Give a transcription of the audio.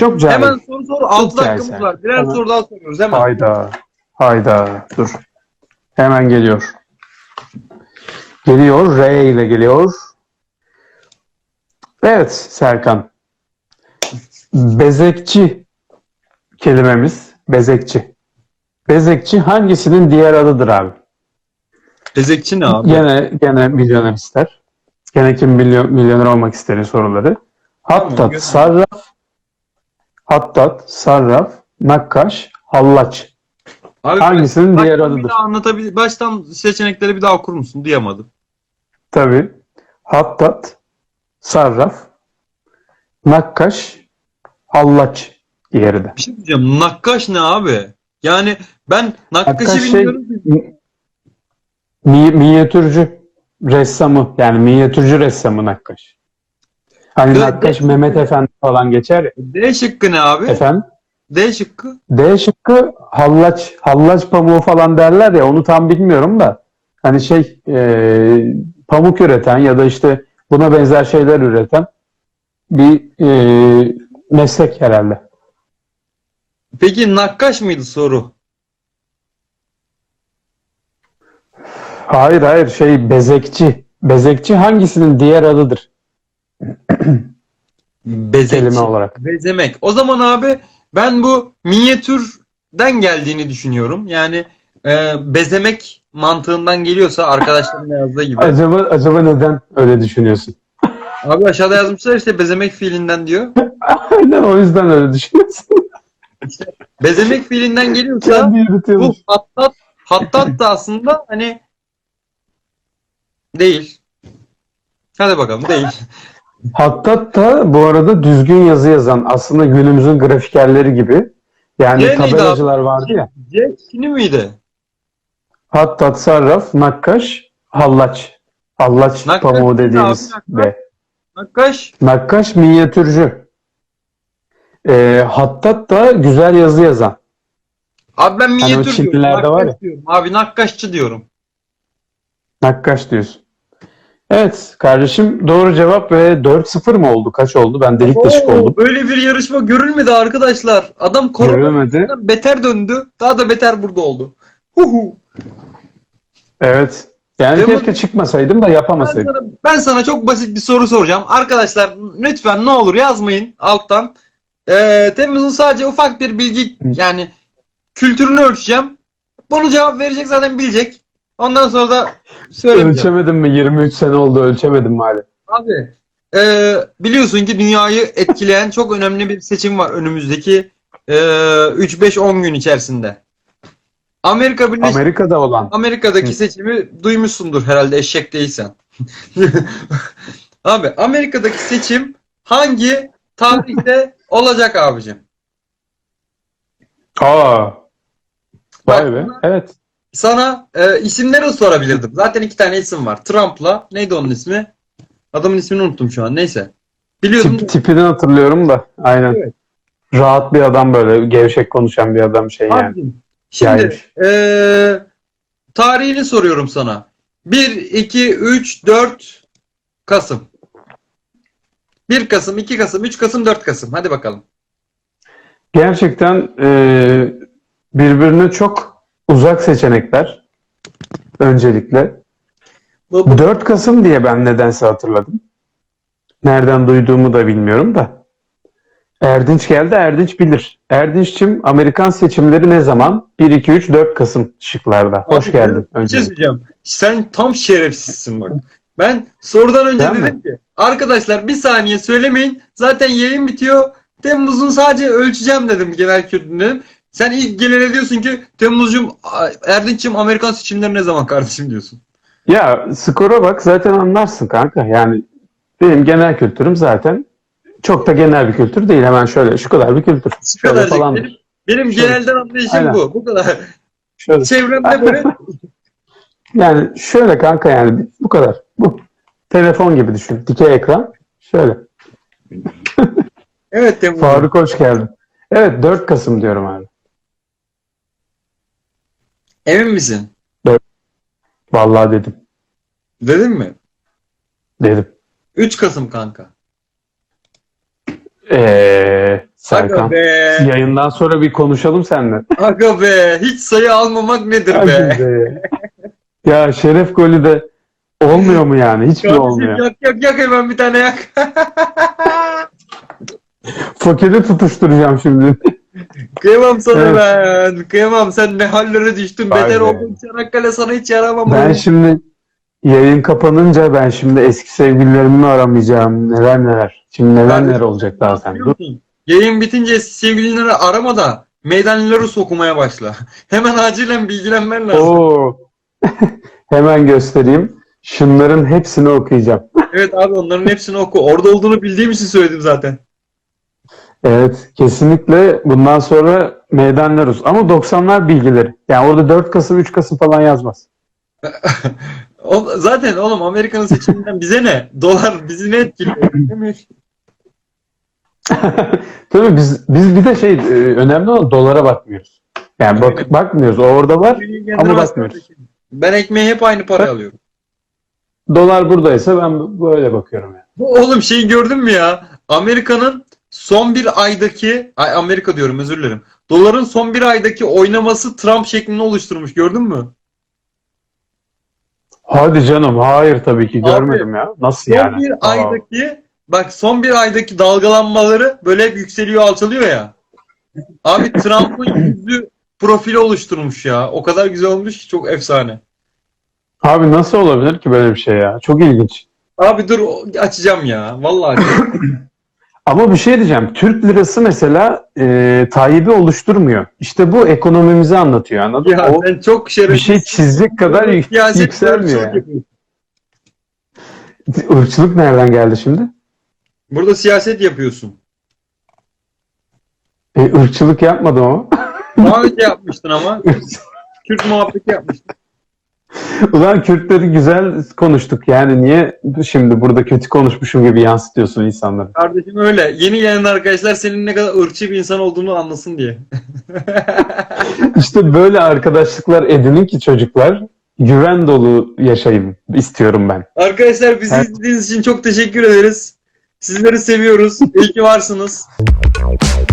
Çok cahil. Hemen soru sor. 6 cahil dakikamız sen. var. Birer Hemen. soru daha soruyoruz hemen. Hayda. Hayda. Dur. Hemen geliyor. Geliyor. R ile geliyor. Evet Serkan. Bezekçi kelimemiz. Bezekçi. Bezekçi hangisinin diğer adıdır abi? Bezekçi ne abi? Gene gene milyoner ister. Gene kim milyon, milyoner olmak isterin soruları. Gönder. sarraf, hattat, sarraf, nakkaş, hallaç. Abi, Hangisinin baştan diğer bir adıdır? daha anlatabil Baştan seçenekleri bir daha okur musun? Duyamadım. Tabii. Hattat, sarraf, nakkaş, hallaç diğeri de. Bir şey diyeceğim. Nakkaş ne abi? Yani ben nakkaşı Nakkaş şey, bilmiyorum. ki. mi, minyatürcü ressamı yani minyatürcü ressamı nakkaş. Hani nakkaş evet. Mehmet Efendi falan geçer. D şıkkı ne abi? Efendim? D şıkkı. D şıkkı hallaç, hallaç pamuğu falan derler ya onu tam bilmiyorum da hani şey e, pamuk üreten ya da işte buna benzer şeyler üreten bir e, meslek herhalde. Peki nakkaş mıydı soru? Hayır hayır şey bezekçi. Bezekçi hangisinin diğer adıdır Kelime olarak? Bezemek. O zaman abi ben bu minyatürden geldiğini düşünüyorum. Yani e, bezemek mantığından geliyorsa arkadaşlarım da yazdığı gibi. Acaba acaba neden öyle düşünüyorsun? Abi aşağıda yazmışlar işte bezemek fiilinden diyor. Aynen o yüzden öyle düşünüyorsun. Bezemek fiilinden geliyorsa Kendi bu yürütüyormuş. hattat hattat da aslında hani değil. Hadi bakalım değil. Hattat da bu arada düzgün yazı yazan aslında günümüzün grafikerleri gibi. Yani C abi? tabelacılar vardı ya. C miydi? Hattat, sarraf, nakkaş, hallaç. Hallaç Nakkaş pamuğu dediğimiz abi? Nakkaş. Nakkaş minyatürcü. Ee, hattat da güzel yazı yazan. Abi ben minyatür diyorum. Çinlilerde var Nakkaş diyorum. Abi nakkaşçı diyorum. Nakkaş diyorsun. Evet kardeşim doğru cevap ve 4-0 mı oldu? Kaç oldu? Ben delik deşik Oo, oldum. Böyle bir yarışma görülmedi arkadaşlar. Adam koronadan Görülmedi. beter döndü. Daha da beter burada oldu. Huhu. Evet. Yani Değil mi? keşke çıkmasaydım da Ben yapamasaydım. sana, ben sana çok basit bir soru soracağım. Arkadaşlar lütfen ne olur yazmayın alttan. Ee, Temmuz'un sadece ufak bir bilgi yani kültürünü ölçeceğim. Bunu cevap verecek zaten bilecek. Ondan sonra da söylemeyeceğim. Ölçemedim mi? 23 sene oldu ölçemedim mi hala? Abi e, biliyorsun ki dünyayı etkileyen çok önemli bir seçim var önümüzdeki e, 3-5-10 gün içerisinde. Amerika Birleşik Amerika'da olan. Amerika'daki Hı. seçimi duymuşsundur herhalde eşek değilsen. Abi Amerika'daki seçim hangi tarihte olacak abicim? Aa. Vay be. Evet. Sana e, isimleri sorabilirdim. Zaten iki tane isim var. Trump'la neydi onun ismi? Adamın ismini unuttum şu an. Neyse. Biliyordum. Tip, tipini hatırlıyorum da. Aynen. Evet. Rahat bir adam böyle. Gevşek konuşan bir adam şey yani. Abicim, Şimdi eee tarihini soruyorum sana. 1, 2, 3, 4 Kasım. 1 Kasım, 2 Kasım, 3 Kasım, 4 Kasım. Hadi bakalım. Gerçekten e, birbirine çok uzak seçenekler. Öncelikle. Bu, bu- 4 Kasım diye ben nedense hatırladım. Nereden duyduğumu da bilmiyorum da. Erdinç geldi, Erdinç bilir. Erdinç'cim Amerikan seçimleri ne zaman? 1, 2, 3, 4 Kasım şıklarda. Hoş Abi, geldin. Bir şey. Sen tam şerefsizsin bak. Ben sorudan önce Değil mi? dedim ki arkadaşlar bir saniye söylemeyin. Zaten yayın bitiyor. Temmuz'un sadece ölçeceğim dedim genel kültürünü. Sen ilk gelene diyorsun ki Temmuz'cum Erdinç'cim Amerikan seçimleri ne zaman kardeşim diyorsun. Ya skora bak zaten anlarsın kanka. Yani benim genel kültürüm zaten çok da genel bir kültür değil. Hemen şöyle şu kadar bir kültür. Şu Şöyle kadarcık. falan. Benim, benim Şöyle. genelden anlayışım Aynen. bu. Bu kadar. Şöyle. Çevremde böyle Yani şöyle kanka yani bu kadar. Bu telefon gibi düşün. Dikey ekran. Şöyle. evet Temmuz. Faruk hoş geldin. Evet 4 Kasım diyorum abi. Emin misin? Vallahi dedim. Dedin mi? Dedim. 3 Kasım kanka. Ee, Serkan. Aga be. Yayından sonra bir konuşalım seninle. Aga be. Hiç sayı almamak nedir Hadi be? be. ya şeref golü de olmuyor mu yani? Hiçbir Kardeşim olmuyor. yak yak yak hemen bir tane yak. Fakiri tutuşturacağım şimdi. Kıyamam sana Evet. ben. Kıyamam sen ne hallere düştün. Vay Beter be. oldun. Çanakkale sana hiç yaramam. Ben oğlum. şimdi yayın kapanınca ben şimdi eski sevgililerimi mi aramayacağım? Neler neler. Şimdi neler Kardeşim, neler olacak daha sen. Dur. Yayın bitince sevgilileri arama da meydanları sokumaya başla. Hemen acilen bilgilenmen lazım. Oo. Hemen göstereyim. Şunların hepsini okuyacağım. Evet abi onların hepsini oku. Orada olduğunu bildiğim için söyledim zaten. Evet, kesinlikle bundan sonra meydanlarız. Ama 90'lar bilgileri. Yani orada 4 Kasım, 3 Kasım falan yazmaz. O, zaten oğlum Amerika'nın seçiminden bize ne? Dolar bizi ne etkiliyor? Değil mi? Tabii biz biz bir de şey e, önemli olan dolara bakmıyoruz. Yani bak, bakmıyoruz. O orada var. Ama bakmıyoruz. Ben ekmeği hep aynı para Bak- alıyorum. Dolar buradaysa ben böyle bakıyorum yani. Oğlum şeyi gördün mü ya? Amerika'nın son bir aydaki, ay Amerika diyorum özür dilerim. Doların son bir aydaki oynaması Trump şeklini oluşturmuş gördün mü? Hadi canım, hayır tabii ki Abi, görmedim ya. Nasıl Son yani? bir Aa. aydaki bak son bir aydaki dalgalanmaları böyle hep yükseliyor alçalıyor ya. Abi Trump'ın yüzü profili oluşturmuş ya. O kadar güzel olmuş ki çok efsane. Abi nasıl olabilir ki böyle bir şey ya? Çok ilginç. Abi dur açacağım ya. Vallahi. Ama bir şey diyeceğim. Türk lirası mesela e, Tayyip'i oluşturmuyor. İşte bu ekonomimizi anlatıyor anladın mı? ya O sen çok bir şerefsiz. şey çizecek kadar yük- yükselmiyor. Yani. Irkçılık nereden geldi şimdi? Burada siyaset yapıyorsun. E, ırkçılık yapmadım ama. Daha önce yapmıştın ama. Kürt muhabbeti yapmıştın. Ulan Kürtleri güzel konuştuk yani niye şimdi burada kötü konuşmuşum gibi yansıtıyorsun insanları? Kardeşim öyle. Yeni gelen arkadaşlar senin ne kadar ırkçı bir insan olduğunu anlasın diye. İşte böyle arkadaşlıklar edinin ki çocuklar güven dolu yaşayın istiyorum ben. Arkadaşlar bizi Evet. izlediğiniz için çok teşekkür ederiz. Sizleri seviyoruz. İyi ki varsınız.